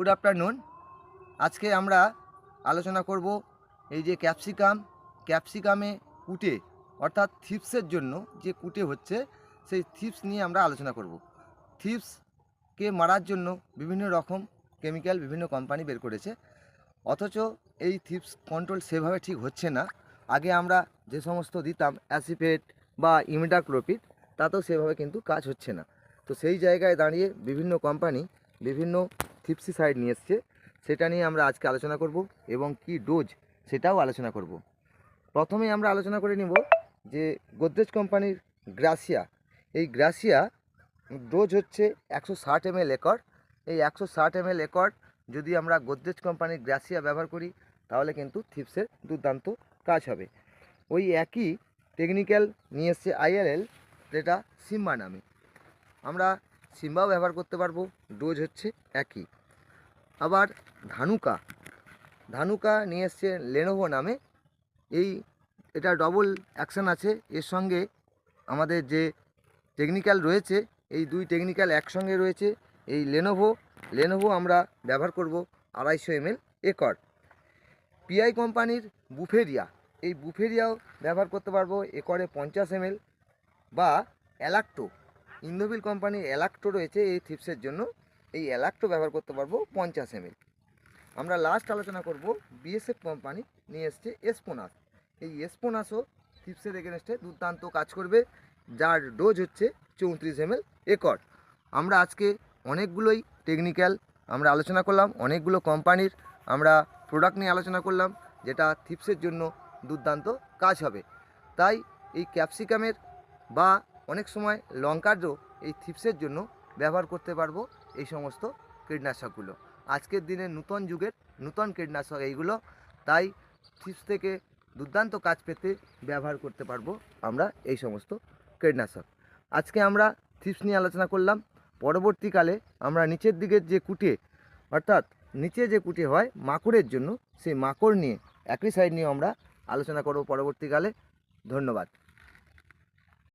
Good afternoon আজকে আমরা আলোচনা করব এই যে ক্যাপসিকাম ক্যাপসিকামে কুটে, অর্থাৎ থিপসের জন্য যে কুটে হচ্ছে, সেই থিপস নিয়ে আমরা আলোচনা করব। থিপসকে মারার জন্য বিভিন্ন রকম কেমিক্যাল বিভিন্ন কোম্পানি বের করেছে। অথচ এই থিপস কন্ট্রোল সেভাবে ঠিক হচ্ছে না। আগে আমরা যে সমস্ত দিতাম অ্যাসিপেট বা ইমিডাক্লোপিড তাতেও সেভাবে কিন্তু কাজ হচ্ছে না। তো সেই জায়গায় দাঁড়িয়ে বিভিন্ন কোম্পানি বিভিন্ন থিপসিসাইড নিয়ে এসছে। সেটা নিয়ে আমরা আজকে আলোচনা করব এবং কি ডোজ সেটাও আলোচনা করব। প্রথমেই আমরা আলোচনা করে নিব যে গোদরেজ কোম্পানির গ্রাসিয়া এই গ্রাসিয়া ডোজ হচ্ছে একশো ষাট এম এল একর। এই একশো ষাট এম এল একর যদি আমরা গোদরেজ কোম্পানির গ্রাসিয়া ব্যবহার করি, তাহলে কিন্তু থিপসের দুর্দান্ত কাজ হবে। ওই একই টেকনিক্যাল নিয়ে এসছে আইএলএল যেটা সিম্বা নামে। আমরা সিম্বাও ব্যবহার করতে পারব। ডোজ হচ্ছে একই। আবার ধানুকা। ধানুকা নিয়ে এসছে লেনোভো নামে। এই, এটা ডবল অ্যাকশন আছে। এর সঙ্গে আমাদের যে টেকনিক্যাল রয়েছে, এই দুই টেকনিক্যাল একসঙ্গে রয়েছে। এই লেনোভো লেনোভো আমরা ব্যবহার করব আড়াইশো এমএল একর। পিআই কোম্পানির বুফেরিয়া এই বুফেরিয়াও ব্যবহার করতে পারব একরে পঞ্চাশ এমএল। বা অ্যালাক্টো ইন্দোবিল কোম্পানির অ্যালাক্টো রয়েছে এই থিপসের জন্য। এই অ্যালাক্টো ব্যবহার করতে পারব পঞ্চাশ এমএল। আমরা লাস্ট আলোচনা করব বিএসএফ কোম্পানি নিয়ে এসছে এসপোনাস এই এসপোনাসও থিপসের এগেনস্টে দুর্দান্ত কাজ করবে, যার ডোজ হচ্ছে চৌত্রিশ এমএল একর আমরা আজকে অনেকগুলোই টেকনিক্যাল আমরা আলোচনা করলাম, অনেকগুলো কোম্পানির আমরা প্রোডাক্ট নিয়ে আলোচনা করলাম, যেটা থিপসের জন্য দুর্দান্ত কাজ হবে। তাই এই ক্যাপসিকামের বা অনেক সময় লঙ্কারও এই থিপসের জন্য ব্যবহার করতে পারব। এই সমস্ত কীটনাশকগুলো। আজকের দিনে নূতন যুগের নূতন কীটনাশক এইগুলো, তাই থিপস থেকে দুর্দান্ত কাজ পেতে ব্যবহার করতে পারব আমরা এই সমস্ত কীটনাশক। আজকে আমরা থিপস নিয়ে আলোচনা করলাম। পরবর্তীকালে আমরা নিচের দিকের যে কুটে, অর্থাৎ নিচে যে কুটে হয় মাকড়ের জন্য, সেই মাকড় নিয়ে একই সাইড নিয়ে আমরা আলোচনা করব পরবর্তীকালে। ধন্যবাদ।